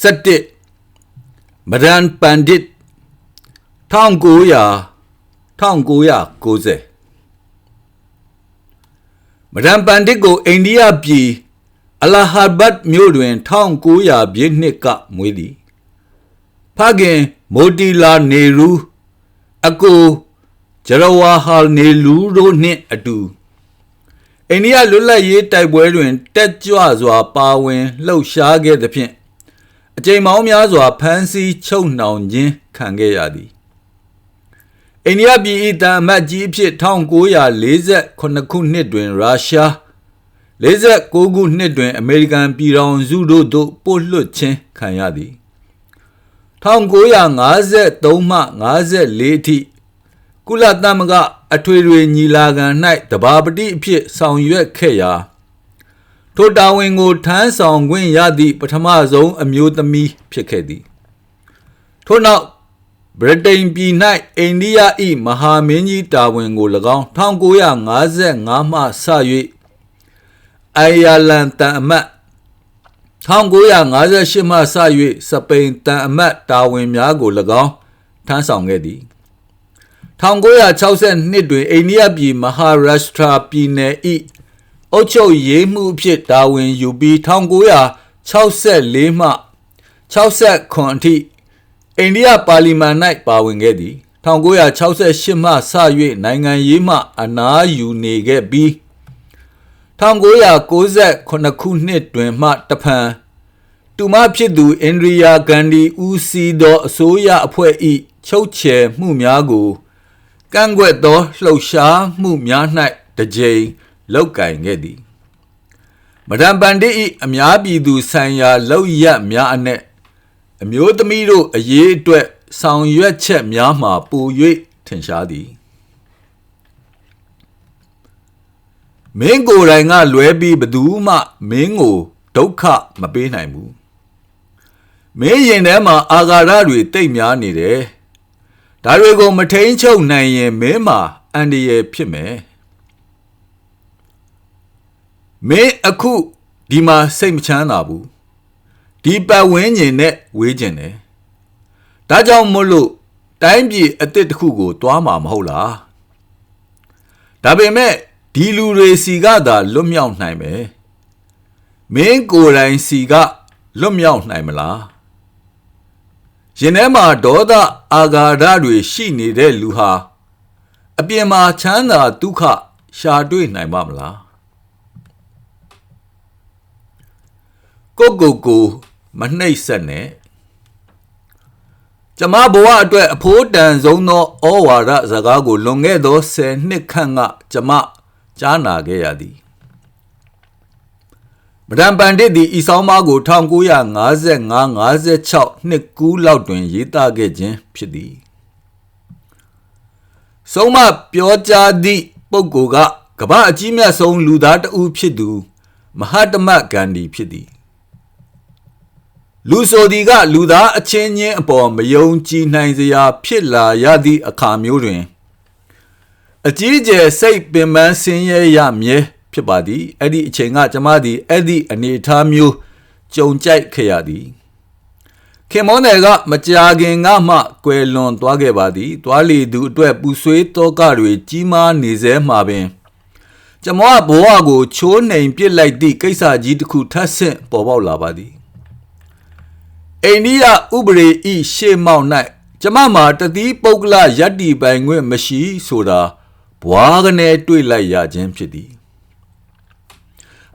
17မဒန်ပန်ဒစ်1900 1990မဒန်ပန်ဒစ်ကိုအိန္ဒိယပြည်အလာဟာဘတ်မြို့တွင်1900ပြည့်နှစ်ကမွေးသည်ဖခင်မိုတီလာနေရူအကိုဂျရဝါဟာနေလူတို့နှင့်အတူအိန္ဒိယလွတ်လပ်ရေးတိုက်ပွဲတွင် တက်ကြွစွာပါဝင်လှုပ်ရှားခဲ့သဖြင့် အကြိမ်ပေါင်းများစွာဖမ်းဆီးချုပ်နှောင်ခြင်းခံခဲ့ရသည်အိန္ဒိယပြည်၏တန်အမတ်ကြီးအဖြစ်1948ခုနှစ်တွင်ရုရှား49ခုနှစ်တွင် အမေရိကန်ပြည်ထောင်စုတို့သို့ပို့လွှတ်ခြင်းခံရသည်1953မှ54အထိကုလသမဂ္ဂအထွေထွေညီလာခံ၌တဘာပတိအဖြစ်ဆောင်ရွက်ခဲ့ရာ ထိုတာဝန်ကိုထမ်းဆောင်ခွင့်ရသည့်ပထမဆုံးအမျိုးသမီးဖြစ်ခဲ့သည်ထို့နောက်ဗြိတိန်ပြည်၌အိန္ဒိယ၏မဟာမင်းကြီးတာဝန်ကို၎င်း1955မှစ၍အိုင်ယာလန်တန်အမတ်1958မှစ၍စပိန်တန်အမတ်တာဝန်များကို၎င်းထမ်းဆောင်ခဲ့သည်1962တွင်အိန္ဒိယပြည်မဟာရရှ်ထရာပြည်နယ်၏ အုပ်ချုပ်ရေးမှုအဖြစ်တာဝန်ယူပြီး1964မှ69အထိအိန္ဒိယပါလီမန်၌ပါဝင်ခဲ့သည်1968မှစ၍နိုင်ငံရေးမှအနားယူနေခဲ့ပြီး1998ခုနှစ်တွင်မှတဖန်တူမဖြစ်သူအိန္ဒြိယာဂန္ဒီဦးစီးသောအစိုးရအဖွဲ့၏ချုပ်ချယ်မှုများကိုကန့်ကွက်သောလှုပ်ရှားမှုများ၌တစ်ကြိမ် လောက်ကင်ခဲ့သည်မဒန်ပန်ဒစ်၏အများပြည်သူဆိုင်ရာလောက်ရများအနက်အမျိုးသမီးတို့အရေးအတွက်ဆောင်ရွက်ချက်များမှာပူ၍ထင်ရှားသည်မင်းကိုယ်တိုင်ကလွဲပြီးဘသူမှမင်းကိုဒုက္ခမပေးနိုင်ဘူးမင်းရင်ထဲမှာအာဃာတတွေတိတ်များနေတယ်ဒါတွေကိုမထိန်ချုပ်နိုင်ရင်မင်းမှာအန္တရာယ်ဖြစ်မယ် မင်းအခုဒီမှာစိတ်မချမ်းသာဘူးဒီပတ်ဝန်းကျင်နဲ့ဝေးကျင်တယ်ဒါကြောင့်မို့လို့တိုင်းပြည်အစ်စ်တစ်ခုကိုတွားမှာမဟုတ်လားဒါပေမဲ့ဒီလူတွေစီကသာလွတ်မြောက်နိုင်မယ်မင်းကိုယ်တိုင်စီကလွတ်မြောက်နိုင်မလားရင်ထဲမှာဒေါသအာဃာတတွေရှိနေတဲ့လူဟာအပြင်မှာချမ်းသာဒုက္ခရှာတွေ့နိုင်ပါမလား ကိုကိုကိုမနှိပ်ဆက်နဲ့ကျမဘဝအတွက်အဖိုးတန်ဆုံးသောဩဝါဒစကားကိုလွန်ခဲ့သော10နှစ်ခန့်ကကျမကြားနာခဲ့ရသည်မဒန်ပန်ဒစ်သည်ဤဆောင်မကို1955-56နှစ်ကူးလောက်တွင် ရေးသားခဲ့ခြင်းဖြစ်သည်ဆုံးမပြောကြားသည့်ပုဂ္ဂိုလ်ကကမ္ဘာအကြီးမြတ်ဆုံးလူသားတဦးဖြစ်သူ မဟာတမဂန္ဒီဖြစ်သည် လူဆိုဒီကလူသားအချင်းချင်းအပေါ်မယုံကြည်နိုင်စရာ ဖြစ်လာရသည့်အခါမျိုးတွင် အကြီးကျယ်စိတ်ပင်ပန်းဆင်းရဲရမြဲဖြစ်ပါသည်အဲ့ဒီအချိန်ကကျမသည်အဲ့ဒီအနေအထားမျိုးကြုံကြိုက်ခဲ့ရသည်ခင်မောနယ်ကမကြာခင်ကမှကွယ်လွန်သွားခဲ့ပါသည်တွားလီသူအတွက်ပူဆွေးတောကတွေကြီးမားနေစေမှာပင်ကျမဘဝကိုချိုးနှိမ်ပစ်လိုက်သည့်ကိစ္စကြီးတစ်ခုထပ်ဆင့်ပေါ်ပေါက်လာပါသည် အိန္ဒိယဥပဒေဤရှေ့မောက်၌ကျမမှာတတိပုဂ္ဂလယတ္တိပိုင်ခွင့်မရှိဆိုတာဘွားကနေတွေ့လိုက်ရခြင်းဖြစ်သည်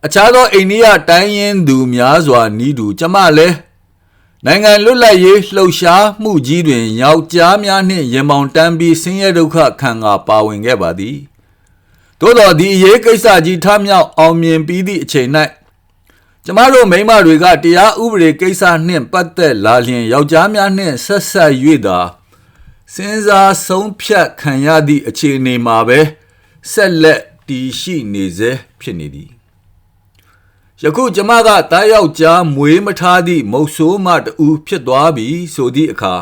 အခြားသောအိန္ဒိယတိုင်းရင်းသူများစွာနီးတူကျမလည်းနိုင်ငံလွတ်လပ်ရေးလှုပ်ရှားမှုကြီးတွင် ယောက်ျားများနှင့်ရင်ပေါင်တန်းပြီးဆင်းရဲဒုက္ခခံငါပါဝင်ခဲ့ပါသည်သို့တော်ဒီအရေးကိစ္စကြီးထမြောက်အောင်မြင်ပြီးသည့်အချိန်၌ ကျမတို့မိန်းမတွေကတရားဥပဒေကိစ္စနှင့်ပတ်သက်လာလျင်ယောက်ျားများနှင့်ဆက်ဆက်၍သာစဉ်းစားဆုံးဖြတ်ခံရသည့်အခြေအနေမှာပဲဆက်လက်တည်ရှိနေစေဖြစ်နေသည်ယခုကျမကတားယောက်ျားမွေးမထားသည့်မုတ်ဆိုးမတူဖြစ်သွားပြီဆိုသည့်အခါ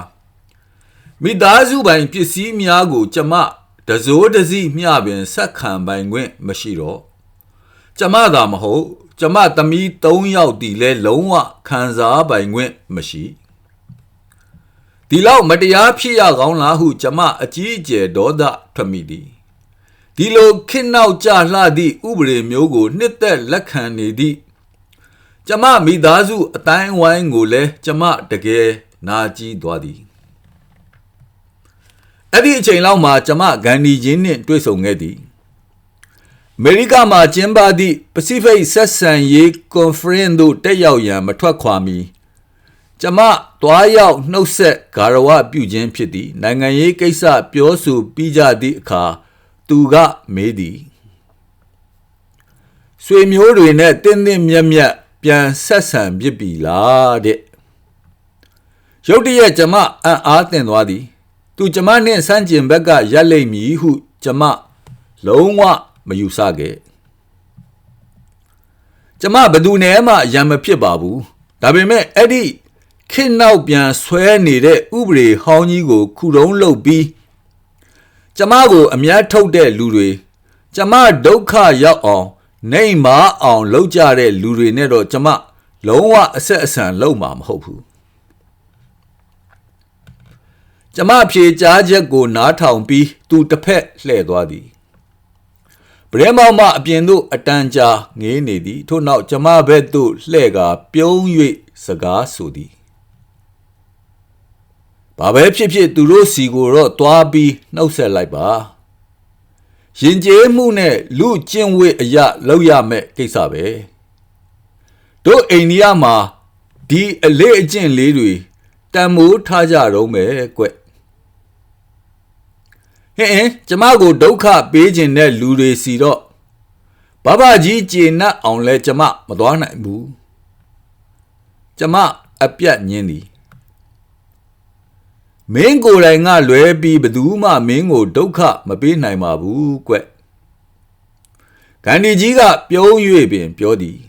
မိသားစုပိုင်ပစ္စည်းများကို ကျမတစိုးတစည်းမျှပင်ဆက်ခံပိုင်ခွင့်မရှိတော့ကျမသာမဟုတ် ကျမသမီး၃ယောက်တည်လဲလုံးဝခံစားပိုင်ခွင့်မရှိဒီလောက်မတရားဖြစ်ရကောင်းလားဟု ကျမအကြီးအကျယ်ဒေါသထွက်မိသည်ဒီလိုခင်းနောက်ကြလှသည့်ဥပဒေမျိုးကို နှစ်သက်လက်ခံနေသည့်ကျမမိသားစုအတိုင်းဝိုင်းကိုလည်းကျမတကယ်နာကြည့်သွားသည်အဲ့ဒီအချိန်လောက်မှာကျမဂန္ဒီချင်းနှင့်တွေ့ဆုံခဲ့သည် အမေရိကမှာကျင်းပသည့် Pacific ဆက်ဆံရေး Conference သို့တက်ရောက်ရန်မထွက်ခွာမီကျမတွားရောက်နှုတ်ဆက်ဂါရဝပြုခြင်းဖြစ်သည် နိုင်ငံရေးကိစ္စပြောဆိုပြီးကြသည့်အခါသူကမေးသည်ဆွေမျိုးတွေနဲ့တင်းတင်းမြတ်မြတ်ပြန်ဆက်ဆံဖြစ်ပြီလားတဲ့ရုတ်တရက်ကျမအံ့အားသင့်သွားသည် သူကျမနှင့်ဆန်းကျင်ဘက်ကရက်လိမ့်မည်ဟု ကျမလုံးဝ မယူဆခဲ့ကျမဘသူနဲ့မှရံမဖြစ်ပါဘူးဒါပေမဲ့အဲ့ဒီခေနောက်ပြန်ဆွဲနေတဲ့ဥပဒေဟောင်းကြီးကို ခုတုံးလုပ်ပြီးကျမကို အမျက်ထုတ်တဲ့လူတွေကျမဒုက္ခရောက်အောင်နှိမ်မအောင်လုပ်ကြတဲ့လူတွေနဲ့တော့ကျမလုံးဝအဆက်အဆံလုပ်မှာမဟုတ်ဘူးကျမဖြေကြားချက်ကိုနားထောင်ပြီးသူတစ်ဖက်လှည့်သွားသည် ဗရဲမောင်မအပြင်သို့အတန်ကြာငေးနေသည်ထို့နောက်ကျမဘက်သို့လှည့်ကာပြုံး၍စကားဆိုသည်ဘာပဲဖြစ်ဖြစ်သူတို့စီကိုတော့တွားပြီးနှုတ်ဆက်လိုက်ပါရင်ကျေးမှုနဲ့လူကျင့်ဝတ်အရာလောက်ရမဲ့ကိစ္စပဲတို့အိန္ဒိယမှာဒီအလေးအကျင့်လေးတွေတန်မိုးထားကြတော့မယ်ကွ ဟင်ဟင်ကျမကိုဒုက္ခပေးခြင်းတဲ့လူတွေစီတော့ဘဘကြီးကျေနပ်အောင်လဲကျမမသွားနိုင်ဘူးကျမအပြတ်ညင်းသည်မင်းကိုယ်တိုင်ကလွဲပြီးဘသူမှမင်းကိုဒုက္ခမပေးနိုင်ပါဘူးကွဂန္ဒီကြီးကပြုံး၍ပင်ပြောသည်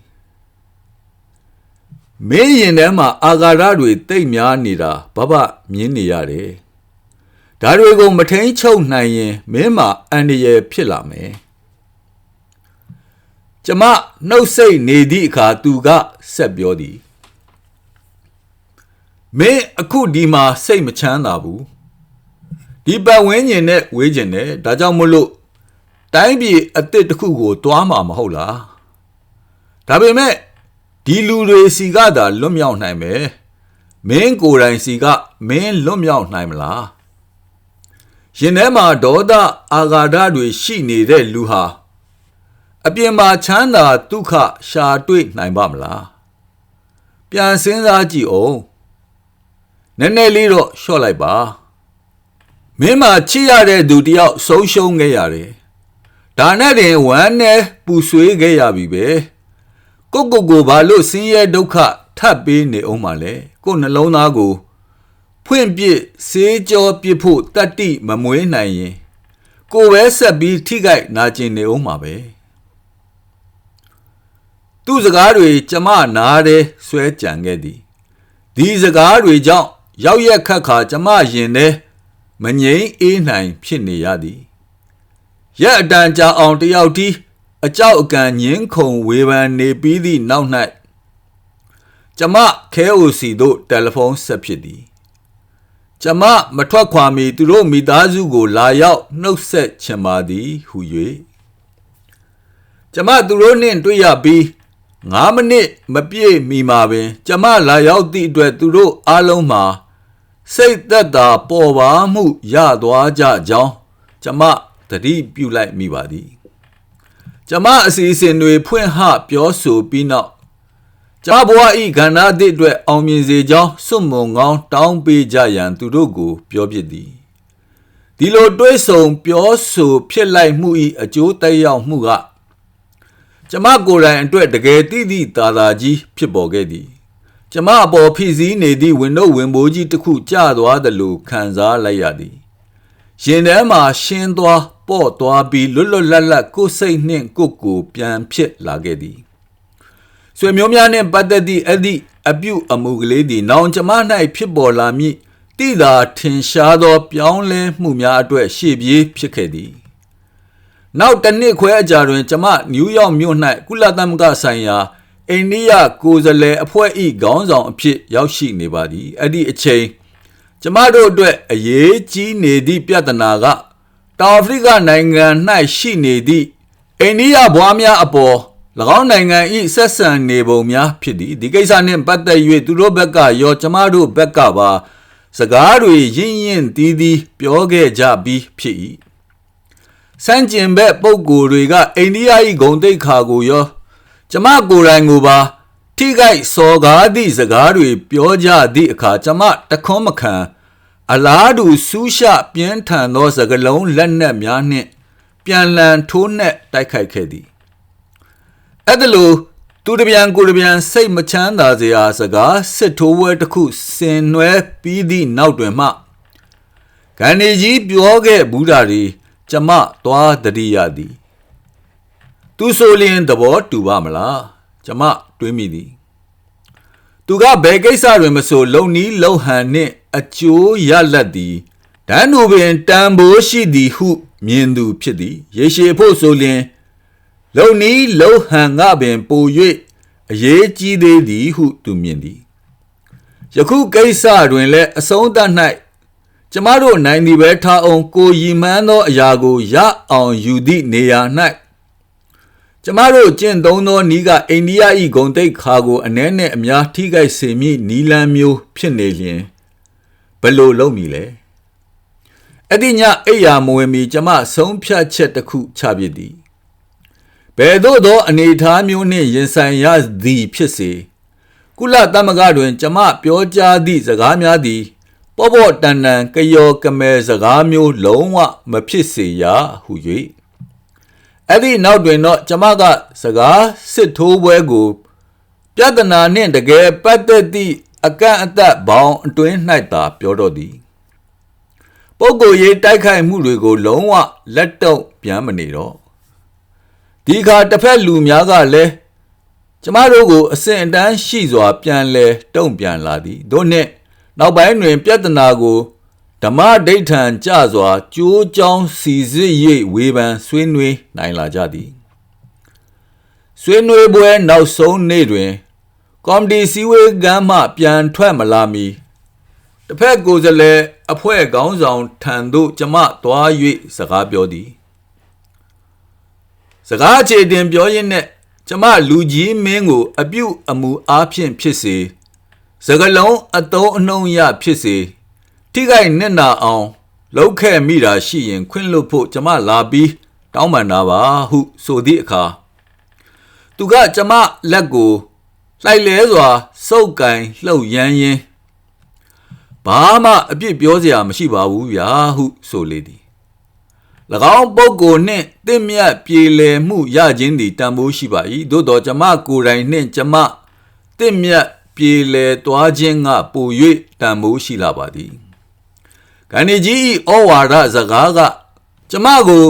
မင်းရင်ထဲမှာအာဃာတတွေတိတ်များနေတာဘဘမြင်နေရတယ် ဒါတွေကိုမထိန်ချုပ်နိုင်ရင်မင်းမှာအန္တရာယ်ဖြစ်လာမယ်ကျမနှုတ်ဆက်နေသည့်အခါသူကဆက်ပြောသည်မင်းအခုဒီမှာစိတ်မချမ်းသာဘူးဒီပတ်ဝန်းကျင်နဲ့ဝေးကျင်တယ်ဒါကြောင့်မလို့တိုင်းပြည်အစ်စ်တစ်ခုကိုတွားမှာမဟုတ်လားဒါပေမဲ့ဒီလူတွေစီကသာလွတ်မြောက်နိုင်မယ်မင်းကိုယ်တိုင်စီကမင်းလွတ်မြောက်နိုင်မလား ရင်ထဲမှာဒေါသအာဃာတတွေရှိနေတဲ့လူဟာအပြင်မှာချမ်းသာဒုက္ခရှာတွေ့နိုင်ပါမလားပြန်စဉ်းစားကြည့်အောင်နည်းနည်းလေးတော့လျှော့လိုက်ပါမင်းမှာချစ်ရတဲ့သူတယောက်ဆုံးရှုံးခဲ့ရတယ်ဒါနဲ့တင်ဝမ်းနဲ့ပူဆွေးခဲ့ရပြီပဲကိုကိုကိုဘာလို့ဆင်းရဲဒုက္ခထပ်ပေးနေအောင်မလဲကိုနှလုံးသားကို ဖွင့်ပြစ်စေးကြောပြစ်ဖို့တတ္တိမမွေးနိုင်ရင် ကိုပဲဆက်ပြီးထိခိုက်နာကျင်နေအောင်မှာပဲသူ့စကားတွေကျမနားတဲ့ဆွဲကြံခဲ့သည်ဒီစကားတွေကြောင့်ရောက်ရက်ခတ်ခါကျမရင်ထဲမငြိမ်းအေးနိုင်ဖြစ်နေရသည်ရက်အတန်ကြာအောင်တယောက်တီးအကြောက်အကန်ညင်းခုန်ဝေဖန်နေပြီးသည့်နောက်၌ကျမခဲအိုစီသို့တယ်လီဖုန်းဆက်ဖြစ်သည် ကျမမထွက်ခွာမီသူတို့မိသားစုကို လာရောက်နှုတ်ဆက်ချင်ပါသည်ဟု၍ကျမသူတို့နှင့်တွေ့ရပြီး9မိနစ်မပြည့်မီမှာပင် ကျမလာရောက်သည့်အတွက်သူတို့အားလုံးမှာစိတ်သက်သာပေါ်ပါမှုရသွားကြကြောင်းကျမသတိပြုလိုက်မိပါသည် ကျမအစီအစဉ်တွေဖွင့်ဟပြောဆိုပြီးနောက် ကျမဘဝဤကဏ္ဍသည့်အတွက်အောင်မြင်စေကြောင်းစွန့်မုံကောင်းတောင်းပေးကြရန်သူတို့ကို ပြောပြသည်ဒီလိုတွေးဆုံပြောဆိုဖြစ်လိုက်မှုဤအကျိုးသက်ရောက်မှုကကျမကိုယ်တိုင်အတွက်တကယ်တိတိတာတာကြီးဖြစ်ပေါ်ခဲ့သည် ကျမအပေါ်ဖိစီးနေသည့်ဝင်တော့ဝင်ပိုးကြီးတစ်ခုကျသွားတယ်လို့ခံစားလိုက်ရသည်ရင်ထဲမှာရှင်းသွား ပေါ့သွားပြီးလွတ်လွတ်လပ်လပ်ကိုယ်စိတ်နှင့်ကိုယ်ကိုပြန်ဖြစ်လာခဲ့သည် ဆွေမျိုးများနှင့်ပတ်သက်သည့်အဲ့ဒီအပြုအမူကလေးသည်နောင်ကျမ၌ဖြစ်ပေါ်လာမည်တိသာထင်ရှားသောပြောင်းလဲမှုများအတွက်ရှေ့ပြေးဖြစ်ခဲ့သည်နောက်တစ်နှစ်ခွဲအကြာတွင်ကျမနယူးယောက်မြို့၌ကုလသမဂ္ဂဆိုင်ရာအိန္ဒိယကိုယ်စားလှယ်အဖွဲ့၏ခေါင်းဆောင်အဖြစ်ရောက်ရှိနေပါသည်အဲ့ဒီအချိန်ကျမတို့အတွက်အရေးကြီးနေသည့်ပြဿနာကတောင်အာဖရိကနိုင်ငံ၌ရှိနေသည့်အိန္ဒိယဘွားများအပေါ်၎ င်းနိုင်ငံ၏ဆက်ဆံနေပုံများဖြစ်သည်ဒီကိစ္စနှင့်ပတ်သက်၍သူတို့ဘက်ကရောကျမတို့ဘက်ကပါစကားတွေရင်းရင်တီးတီးပြောခဲ့ကြပြီးဖြစ်၏စန့်ကျင်ဘက်ပုံကိုယ်တွေကအိန္ဒိယ၏ဂုံတိတ်ခါကိုရော ကျမကိုယ်တိုင်ကိုပါ ထိခိုက်စော်ကားသည့်စကားတွေပြောကြသည့်အခါကျမတခွန်းမခံအလားတူဆူးရှပြင်းထန်သောစကလုံးလက်နက်များနှင့် ပြန်လန်ထိုးနှက်တိုက်ခိုက်ခဲ့သည် အဲ့ဒါလို့သူတပြန်ကိုတပြန်စိတ်မချမ်းသာစရာစကားစစ်ထိုးဝဲတစ်ခုဆင်နွဲပြီးသည့်နောက်တွင်မှဂန္ဒီကြီးပြောခဲ့ဘူးတာတွေကျမသွားတတိယသည်သူဆိုလျင်သဘောတူပါမလားကျမတွေးမိသည်သူကဘယ်ကိစ္စတွင်မဆိုလုံနီးလုံဟန်နှင့်အကျိုးရလတ်သည်ဒန်းနိုပင်တန်ဖိုးရှိသည်ဟု မြင်သူဖြစ်သည် ရေရှည်ဖို့ဆိုလျင် လုံနီးလုံဟန်ငါပင်ပို၍အရေးကြီးသေးသည်ဟုသူမြင်သည်ယခုကိစ္စတွင်လည်းအဆုံးသတ်၌ကျမတို့နိုင်သည်ပဲထားအောင်ကိုရီမန်းသောအရာကိုရအောင်ယူသည့်နေရာ၌ကျမတို့ကျင့်သုံးသောနီးကအိန္ဒိယ၏ဂုံတိတ်ခါကိုအ ਨੇ နဲ့အများထိခိုက်စေမည့်နီလန်းမျိုးဖြစ်နေလျင်ဘယ်လိုလုပ်မည်လဲအဲ့ဒီညအိယာမဝင်မီကျမဆုံးဖြတ်ချက်တစ်ခုချပြသည် ဘယ်သို့သော အနေအထားမျိုးနှင့်ရင်ဆိုင်ရသည်ဖြစ်စေကုလသမဂ္ဂတွင် ကျမပြောကြားသည့်စကားများသည်ပေါ့ပေါ့တန်တန်ကယောကမဲစကားမျိုးလုံးဝမဖြစ်စေရဟု၍အဲ့ဒီနောက်တွင်တော့ကျမကစကားစစ်ထိုးပွဲကို ပြဿနာနှင့်တကယ်ပတ်သက်သည့်အကန့်အသတ်ဘောင်အတွင်း၌သာပြောတော့သည်ပုဂ္ဂိုလ်ရေးတိုက်ခိုက်မှုတွေကိုလုံးဝလက်တော့ပြန်မနေတော့ ဒီခါတစ်ဖက်လူများကလည်းကျမတို့ကိုအစဉ်အတန်းရှိစွာ ပြန်လဲတုံ့ပြန်လာသည်တို့နှင့်နောက်ပိုင်းတွင် ပြဿနာကိုဓမ္မဒိဋ္ဌံကြစွာကြိုးကြောင်းစီစစ်၍ဝေဖန်ဆွေးနွေးနိုင်လာကြသည်ဆွေးနွေးပွဲနောက်ဆုံးနေ့တွင် ကော်မတီစည်းဝေးကမ်းမှ ပြန်ထွက်မလာမီတစ်ဖက်ကိုယ်စားလှယ်အဖွဲ့ခေါင်းဆောင်ထံသို့ကျမသွား၍စကားပြောသည် စကားအခြေတင်ပြောရင်းနဲ့ကျမလူကြီးမင်းကို အပြုတ်အမူအားဖြင့်ဖြစ်စေစကလုံးအတုံးအနှုံရဖြစ်စေထိခိုက်နစ်နာအောင်လောက်ခဲ့မိတာရှိရင် ခွင့်လွတ်ဖို့ကျမလာပြီးတောင်းပန်တာပါဟုဆိုသည့်အခါသူကကျမလက်ကိုလှိုက်လဲစွာစုပ်ကင်လှုပ်ရမ်းရင်းဘာမှအပြစ်ပြောစရာမရှိပါဘူးဗျာဟုဆိုလေသည်၎ င်းပုဂ္ဂိုလ်နှင့်တင့်မြတ်ပြေလည်မှုရခြင်းသည်တန်ဖိုးရှိပါ၏သို့တော်ကျမကိုယ်တိုင်နှင့်ကျမတင့်မြတ်ပြေလည်သွားခြင်းကပို၍တန်ဖိုးရှိလာပါသည်ဂန္ဒီကြီး၏ဩဝါဒစကားကကျမကို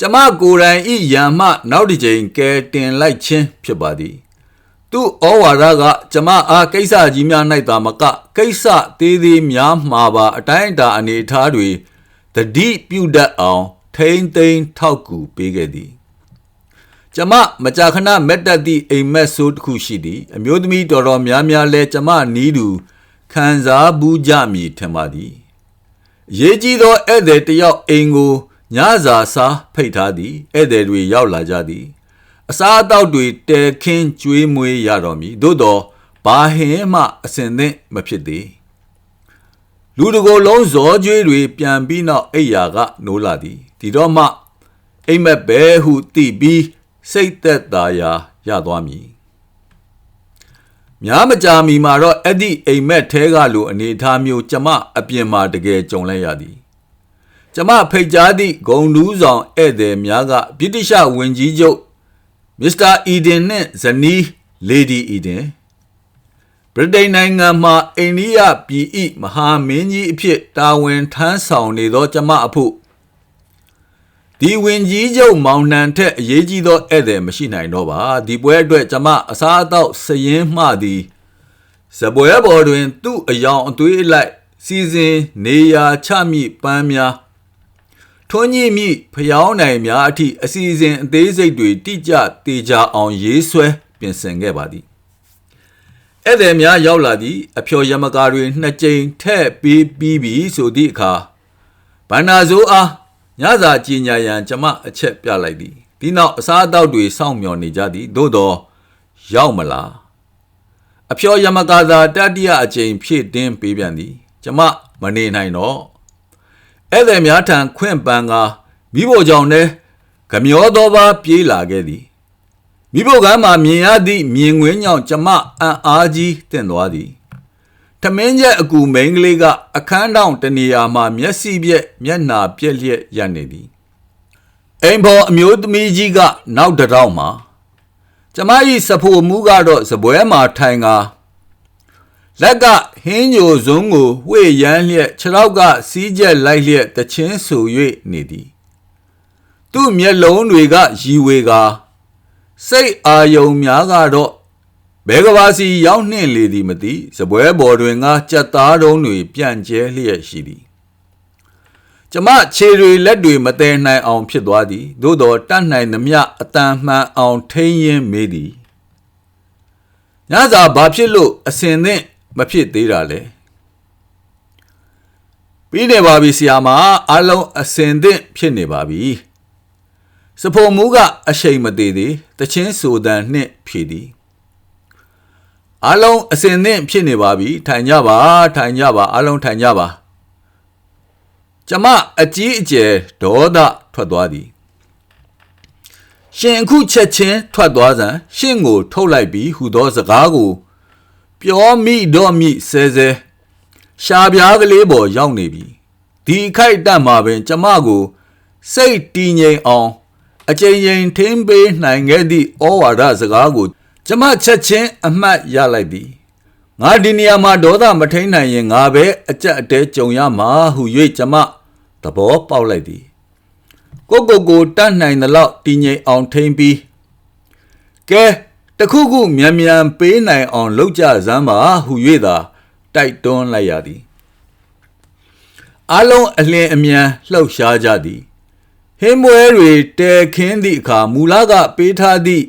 ကျမကိုယ်တိုင်ဤယံမှနောက်တစ်ကြိမ်ကဲတင်လိုက်ခြင်းဖြစ်ပါသည် သူ့ဩဝါဒကကျမအားကိစ္စကြီးများ၌သာမကကိစ္စသေးသေးများမှာပါအတိုင်းအတာအနေအထားတွေတတိပြုတတ်အောင် ထိမ့်သိမ်းထောက်ကူပေးခဲ့သည်ကျမမကြာခဏမက်တက်သည့်အိမ်မက်ဆိုးတစ်ခုရှိသည်အမျိုးသမီးတော်တော်များများလဲကျမနီးသူခံစားဘူးကြမည်ထင်ပါသည်ရေးကြီးသောဧည့်သည်တယောက်အိမ်ကိုညစာစားဖိတ်ထားသည်ဧည့်သည်တွေရောက်လာကြသည်အစားအသောက်တွေတဲခင်းကျွေးမွေးရတော်မူသို့သောဘာဟင်မှအစင်သင့်မဖြစ်သေးလူတကိုယ်လုံးဇောကျွေးတွေပြန်ပြီးနောက်အိယာကနိုးလာသည် ဒီတော့မှအိမ်မက်ပဲဟုသိပြီးစိတ်သက်သာရာရသွားမည်များမကြာမီမှာတော့အဲ့ဒီအိမ်မက်ထဲကလိုအနေအထားမျိုးကျမအပြင်မှာတကယ်ကြုံလိုက်ရသည်ကျမဖိတ်ကြားသည့်ဂုံတူးဆောင်ဧည့်သည်များကဗြိတိရှဝင်ကြီးချုပ်မစ္စတာအီဒင်နှင့်ဇနီးလေဒီအီဒင်ဗြိတိန်နိုင်ငံမှအိန္ဒိယပြည်၏မဟာမင်းကြီးအဖြစ်တာဝန်ထမ်းဆောင်နေသောကျမအဖို့ ဒီဝင်ကြီးချုပ်မောင်နှံထက်အရေးကြီးသောဧည့်သည်မရှိနိုင်တော့ပါဒီပွဲအတွက်ကျမအစားအသောက်စည်ရင်မှသည်စပွဲပေါ်တွင် သူ့အယောင်အသွေးအလိုက် စီစဉ်နေရာချမိပန်းများထွန်းညိမိဖျောင်းနိုင်များအထိအစီအစဉ်အသေးစိတ်တွေတိကျတေချာအောင်ရေးဆွဲပြင်ဆင်ခဲ့ပါသည်ဧည့်သည်များရောက်လာသည့်အဖျော်ယမကာတွေနှစ်ကြိမ်ထည့်ပေးပြီးပြီဆိုသည့်အခါဗန္နာဇိုးအား ညစာကြည်ညာရန်ကျမအချက်ပြလိုက်သည်ဒီနောက်အစားအသောက်တွေစောင့်မျှော်နေကြသည်သို့တော့ရောက်မလားအဖျော်ယမကာသာတတိယအကြိမ်ဖြည့်တင်းပေးပြန်သည်ကျမမနေနိုင်တော့ဧည့်သည်များထံခွင့်ပန်းကားမိဖို့ကြောင့်တည်းဂမျောသောပါပြေးလာခဲ့သည်မိဖို့ကမ်းမှာမြင်ရသည့်မြင်ငွေးညောင်ကျမအံ့အားကြီးတင့်သွားသည် ထမင်းချက်အကူမိန်ကလေးကအခန်းတောင်တနေရာမှာမျက်စိပြက်မျက်နာပြက်လျက်ရပ်နေသည်အိမ်ဖော်အမျိုးသမီးကြီးကနောက်တစ်ထောင်မှာကျမ၏စဖို့မူကတော့စပွဲမှာထိုင်ကာလက်ကဟင်းညိုစုံကိုဝှေ့ရမ်းလျက်ခြေထောက်ကစီးကျက်လိုက်လျက်တချင်းဆူ၍နေသည် သူ့မျက်လုံးတွေကရီဝေကာစိတ်အာယုံများကတော့ ဘဲကဘာစီရောက်နှင့်လေသည်မသိစပွဲပေါ်တွင်ကကြက်သားတုံးတွေပြန့်ကျဲလျက်ရှိသည်ကျမခြေတွေလက်တွေမတည်နိုင်အောင်ဖြစ်သွားသည်သို့တော်တတ်နိုင်သမျှအတန်မှန်အောင်ထိန်းရင်းမေးသည်ညစာဘာဖြစ်လို့အစင်သင့်မဖြစ်သေးတာလဲပြီးနေပါပြီဆရာမအလုံးအစင်သင့်ဖြစ်နေပါပြီစဖို့မူကအရှိန်မသေးသေးတချင်းဆိုတန်နှင့်ဖြည်သည် အလုံးအစင်သင့်ဖြစ်နေပါပြီထိုင်ကြပါထိုင်ကြပါအလုံးထိုင်ကြပါကျမအကြီးအကျယ်ဒေါသထွက်သွားသည်ရှင်အခုချက်ချင်းထွက်သွားစံရှင့်ကို ထုတ်လိုက်ပြီးဟူသောစကားကို ပြောမိတော့မိဆဲဆဲရှားပြားကလေးပေါ်ရောက်နေပြီဒီခိုက်တက်မှာပင် ကျမကို စိတ်တည်ငြိမ်အောင် အကြိမ်ကြိမ်ထင်းပေးနိုင်ခဲ့သည့်ဩဝါဒစကားကို ကျမချက်ချင်းအမှတ်ရလိုက်သည်ငါဒီနေရာမှာဒေါသမထိန်နိုင်ရင်ငါပဲအကြက်အတဲကြုံရမှာဟု၍ကျမသဘောပေါက်လိုက်သည်ကိုကိုကိုတတ်နိုင်သလောက်တည်ငြိမ်အောင်ထိန်ပြီးကဲတခုခုမြန်မြန်ပေးနိုင်အောင်လုပ်ကြစမ်းပါဟု၍သာတိုက်တွန်းလိုက်ရသည်အလုံးအလင်းအမြန်လှုပ်ရှားကြသည်ဟင်းပွဲတွေတဲခင်းသည့်အခါမူလကပေးထားသည့်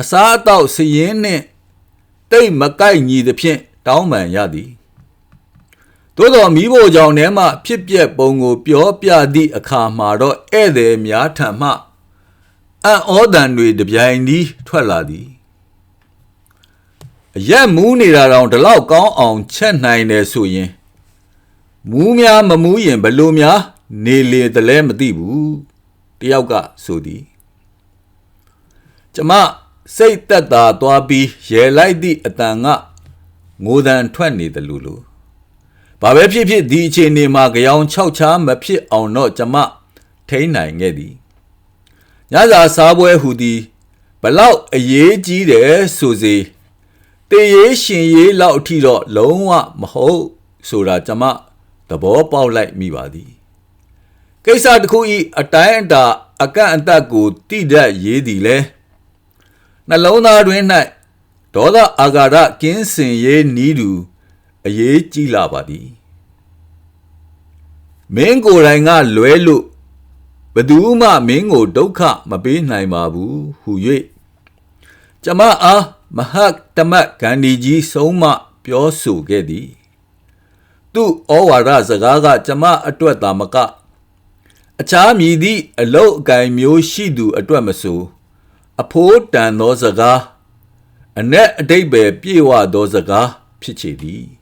အစားအသောက်စည်င်းနှင့်တိတ်မကိုက်ညီသဖြင့်တောင်းပန်ရသည်သို့တော်မိဖို့ကြောင့်ထဲမှဖြစ်ပျက်ပုံကို ပြောပြသည့်အခါမှာတော့ဧည့်သည်များထံမှအံ့ဩတန်တွေတပြိုင်တည်းထွက်လာသည်အရက်မူးနေတာတော့ဒီလောက်ကောင်းအောင်ချက်နိုင်တယ်ဆိုရင်မူးများမမူးရင်ဘလို့များ နေလေတလဲမသိဘူးတယောက်ကဆိုသည်ကျမ စိတ်သက်သာသွားပြီးရဲလိုက်သည့်အတန်ကငိုတန်ထွက်နေတယ်လို့လို့ဘာပဲဖြစ်ဖြစ်ဒီအခြေအနေမှာကြောင်၆ချားမဖြစ်အောင်တော့ကျမထိန်းနိုင်ခဲ့သည်ညစာစားပွဲဟူသည်ဘလောက်အရေးကြီးတယ်ဆိုစေတေးရေးရှင်ရေးလောက်အထိတော့လုံးဝမဟုတ်ဆိုတာကျမသဘောပေါက်လိုက်မိပါသည်ကိစ္စတစ်ခုဤအတိုင်းအတာအကန့်အသတ်ကိုတိဒတ်ရေးသည်လဲ နှလုံးသားတွင်၌ဒေါသအာဃာတကင်းစင်ရေးနီးသူအရေးကြီးလာပါသည်မင်းကိုယ်တိုင်ကလွဲလို့ဘသူမှမင်းကိုဒုက္ခမပေးနိုင်ပါဘူးဟု၍ကျမအားမဟတ်တမတ်ဂန္ဒီကြီးဆုံးမပြောဆိုခဲ့သည် သူ့ဩဝါဒစကားကကျမအတွက်သာမက အခြားမည်သည့်အလုတ်အကင်မျိုးရှိသူအတွက်မဆို အဖိုးတန်သောစကားအ내အတိတ်ပဲပြေဝသောစကားဖြစ်ချေသည်